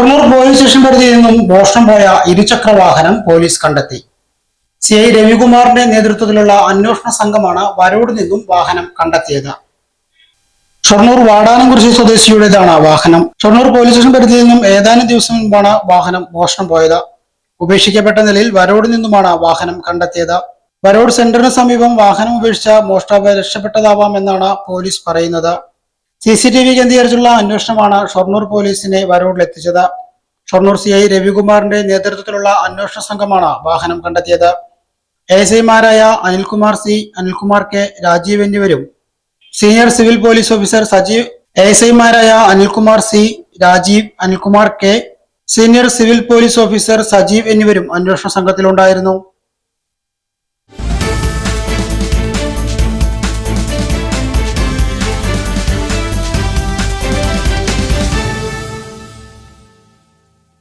Shoranur police station പരിധിയിൽ നിന്നും മോഷണം പോയ ഇരുചക്ര വാഹനം പോലീസ് കണ്ടെത്തി. സി ഐ രവികുമാറിന്റെ നേതൃത്വത്തിലുള്ള അന്വേഷണ സംഘമാണ് വരോട് നിന്നും വാഹനം കണ്ടെത്തിയത്. ഷൊർണൂർ വാടാനംകുറിശി സ്വദേശിയുടേതാണ് വാഹനം. ഷൊർണൂർ പോലീസ് സ്റ്റേഷൻ പരിധിയിൽ നിന്നും ഏതാനും ദിവസം മുമ്പാണ് വാഹനം മോഷണം പോയത്. ഉപേക്ഷിക്കപ്പെട്ട നിലയിൽ വരോട് നിന്നുമാണ് വാഹനം കണ്ടെത്തിയത്. വരോട് സെന്ററിന് സമീപം വാഹനം ഉപേക്ഷിച്ച മോഷ്ടാവ് രക്ഷപ്പെട്ടതാവാം എന്നാണ് പോലീസ് പറയുന്നത്. സി സി ടി വി കേന്ദ്രീകരിച്ചുള്ള അന്വേഷണമാണ് ഷൊർണൂർ പോലീസിനെ വരോടിലെത്തിച്ചത് ഷൊർണൂർ സി ഐ രവികുമാറിന്റെ നേതൃത്വത്തിലുള്ള അന്വേഷണ സംഘമാണ് വാഹനം കണ്ടെത്തിയത്. എസ് ഐമാരായ അനിൽകുമാർ സി അനിൽകുമാർ കെ രാജീവ് എന്നിവരും senior civil police officer Sajeev S ഐമാരായ Anilkumar C Rajeev Anilkumar K senior civil police officer Sajeev എന്നിവരും അന്വേഷണ സംഘത്തിലുണ്ടായിരുന്നു.